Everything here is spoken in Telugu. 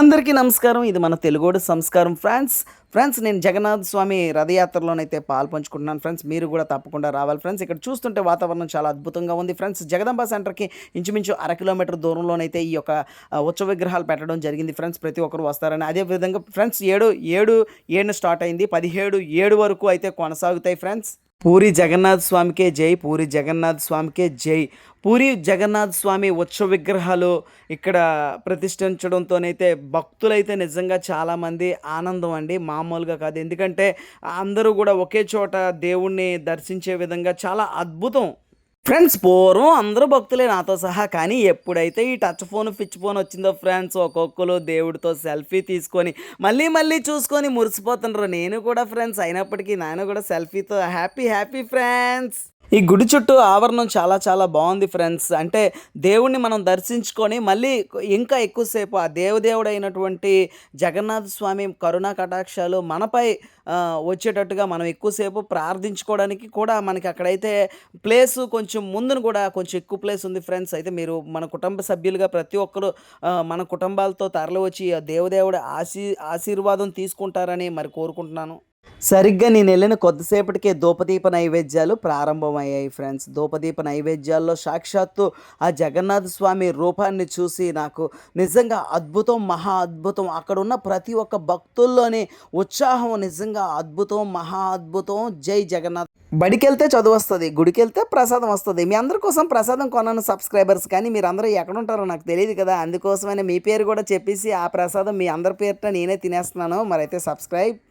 అందరికీ నమస్కారం. ఇది మన తెలుగోడు సంస్కారం ఫ్రెండ్స్. ఫ్రెండ్స్ నేను జగన్నాథ్ స్వామి రథయాత్రలోనైతే పాల్పంచుకుంటున్నాను. ఫ్రెండ్స్ మీరు కూడా తప్పకుండా రావాలి. ఫ్రెండ్స్ ఇక్కడ చూస్తుంటే వాతావరణం చాలా అద్భుతంగా ఉంది. ఫ్రెండ్స్ జగదంబ సెంటర్కి ఇంచుమించు అర కిలోమీటర్ దూరంలోనైతే ఈ యొక్క ఉత్సవ విగ్రహాలు పెట్టడం జరిగింది. ఫ్రెండ్స్ ప్రతి ఒక్కరు వస్తారని. అదే విధంగా ఫ్రెండ్స్ ఏడు ఏడు ఏడున స్టార్ట్ అయింది. పదిహేడు ఏడు వరకు అయితే కొనసాగుతాయి. ఫ్రెండ్స్ పూరి జగన్నాథ్ స్వామికే జై పూరి జగన్నాథ్ స్వామికే జై. పూరి జగన్నాథ్ స్వామి ఉత్సవ విగ్రహాలు ఇక్కడ ప్రతిష్ఠించడంతోనైతే భక్తులైతే నిజంగా చాలామంది ఆనందం అండి మామూలుగా కాదు. ఎందుకంటే అందరూ కూడా ఒకే చోట దేవుణ్ణి దర్శించే విధంగా చాలా అద్భుతం ఫ్రెండ్స్ పూర్వం అందరూ భక్తులే నాతో సహా. కానీ ఎప్పుడైతే ఈ టచ్ ఫోన్ పిచ్ ఫోన్ వచ్చిందో ఫ్రెండ్స్ ఒక్కొక్కరు దేవుడితో సెల్ఫీ తీసుకొని మళ్ళీ మళ్ళీ చూసుకొని మురిసిపోతున్నారు నేను కూడా ఫ్రెండ్స్ అయినప్పటికీ నాయన కూడా సెల్ఫీతో హ్యాపీ హ్యాపీ ఫ్రెండ్స్ ఈ గుడి చుట్టూ ఆవరణం చాలా చాలా బాగుంది ఫ్రెండ్స్. అంటే దేవుణ్ణి మనం దర్శించుకొని మళ్ళీ ఇంకా ఎక్కువసేపు ఆ దేవదేవుడైనటువంటి జగన్నాథ స్వామి కరుణా కటాక్షాలు మనపై వచ్చేటట్టుగా మనం ఎక్కువసేపు ప్రార్థించుకోవడానికి కూడా మనకి అక్కడైతే ప్లేస్ కొంచెం ముందున కూడా కొంచెం ఎక్కువ ప్లేస్ ఉంది ఫ్రెండ్స్. అయితే మీరు మన కుటుంబ సభ్యులుగా ప్రతి ఒక్కరు మన కుటుంబాలతో తరలి వచ్చి ఆ దేవదేవుడి ఆశీ ఆశీర్వాదం తీసుకుంటారని మరి కోరుకుంటున్నాను. సరిగ్గా నేను వెళ్ళిన కొద్దిసేపటికే ధూపదీప నైవేద్యాలు ప్రారంభమయ్యాయి ఫ్రెండ్స్. ధూపదీప నైవేద్యాల్లో సాక్షాత్తు ఆ జగన్నాథ స్వామి రూపాన్ని చూసి నాకు నిజంగా అద్భుతం మహా అద్భుతం అక్కడ ఉన్న ప్రతి ఒక్క భక్తుల్లోనే ఉత్సాహం నిజంగా అద్భుతం మహా అద్భుతం. జై జగన్నాథ్. బడికెళ్తే చదువు వస్తుంది గుడికి వెళ్తే ప్రసాదం వస్తుంది. మీ అందరి కోసం ప్రసాదం కొనను సబ్స్క్రైబర్స్ కానీ మీరు అందరూ ఎక్కడ ఉంటారో నాకు తెలియదు కదా. అందుకోసమైనా మీ పేరు కూడా చెప్పేసి ఆ ప్రసాదం మీ అందరి పేరిట నేనే తినేస్తున్నాను. మరైతే సబ్స్క్రైబ్.